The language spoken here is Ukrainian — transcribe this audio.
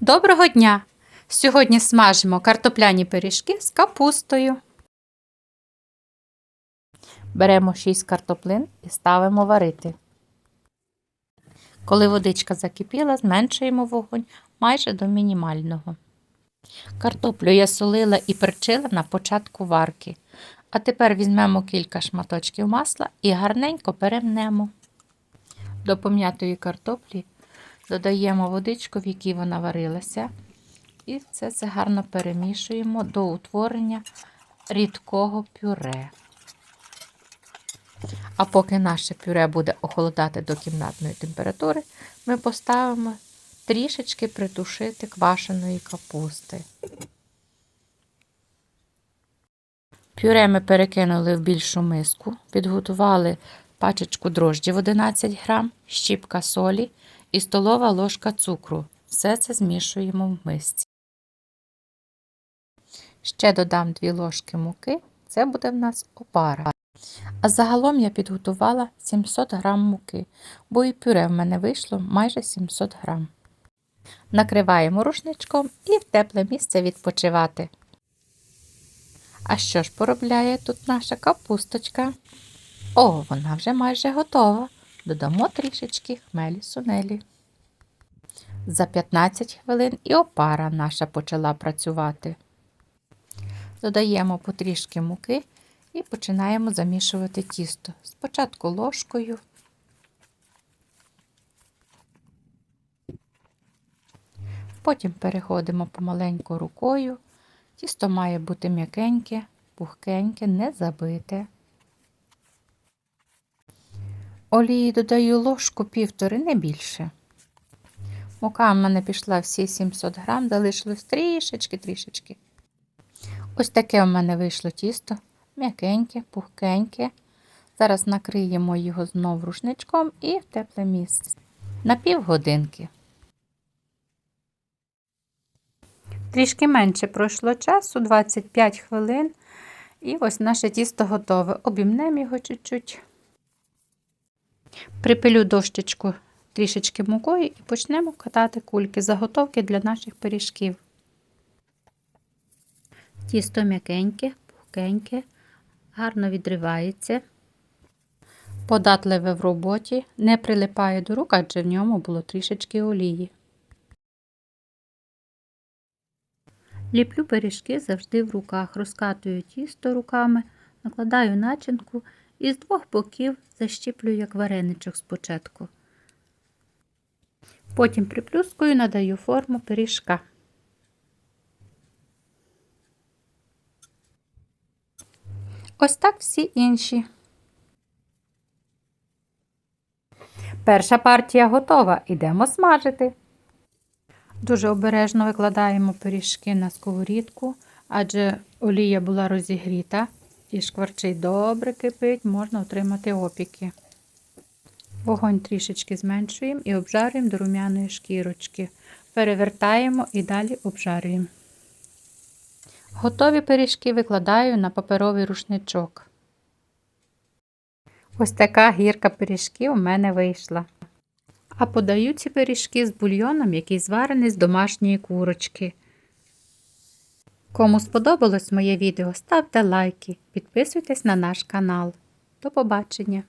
Доброго дня! Сьогодні смажимо картопляні пиріжки з капустою. Беремо 6 картоплин і ставимо варити. Коли водичка закипіла, зменшуємо вогонь майже до мінімального. Картоплю я солила і перчила на початку варки. А тепер візьмемо кілька шматочків масла і гарненько перемнемо. До пом'ятої картоплі додаємо водичку, в якій вона варилася. І це все гарно перемішуємо до утворення рідкого пюре. А поки наше пюре буде охолодати до кімнатної температури, ми поставимо трішечки притушити квашеної капусти. Пюре ми перекинули в більшу миску, підготували пачечку дрожджів 11 грам, щіпка солі і столова ложка цукру. Все це змішуємо в мисці. Ще додам 2 ложки муки, це буде в нас опара. А загалом я підготувала 700 грам муки, бо і пюре в мене вийшло майже 700 грам. Накриваємо рушничком і в тепле місце відпочивати. А що ж поробляє тут наша капусточка? О, вона вже майже готова. Додамо трішечки хмелі сунелі. За 15 хвилин і опара наша почала працювати. Додаємо потрішки муки і починаємо замішувати тісто. Спочатку ложкою. Потім переходимо помаленьку рукою. Тісто має бути м'якеньке, пухкеньке, не забите. Олії додаю ложку півтори, не більше. Мука в мене пішла всі 700 грам, залишилось трішечки-трішечки. Ось таке в мене вийшло тісто, м'якеньке, пухкеньке. Зараз накриємо його знову рушничком і в тепле місце на півгодинки. Трішки менше пройшло часу, 25 хвилин. І ось наше тісто готове. Обімнемо його чуть-чуть. Припилю дощечку трішечки мукою і почнемо катати кульки, заготовки для наших пиріжків. Тісто м'якеньке, пухкеньке, гарно відривається. Податливе в роботі, не прилипає до рук, адже в ньому було трішечки олії. Ліплю пиріжки завжди в руках, розкатую тісто руками, накладаю начинку і з двох боків защіплю як вареничок спочатку. Потім приплюскою надаю форму пиріжка. Ось так всі інші. Перша партія готова. Ідемо смажити. Дуже обережно викладаємо пиріжки на сковорідку, адже олія була розігріта і шкварчить добре кипить, можна отримати опіки. Вогонь трішечки зменшуємо і обжарюємо до рум'яної шкірочки. Перевертаємо і далі обжарюємо. Готові пиріжки викладаю на паперовий рушничок. Ось така гірка пиріжків у мене вийшла. А подаю ці пиріжки з бульйоном, який зварений з домашньої курочки. Кому сподобалось моє відео, ставте лайки, підписуйтесь на наш канал. До побачення!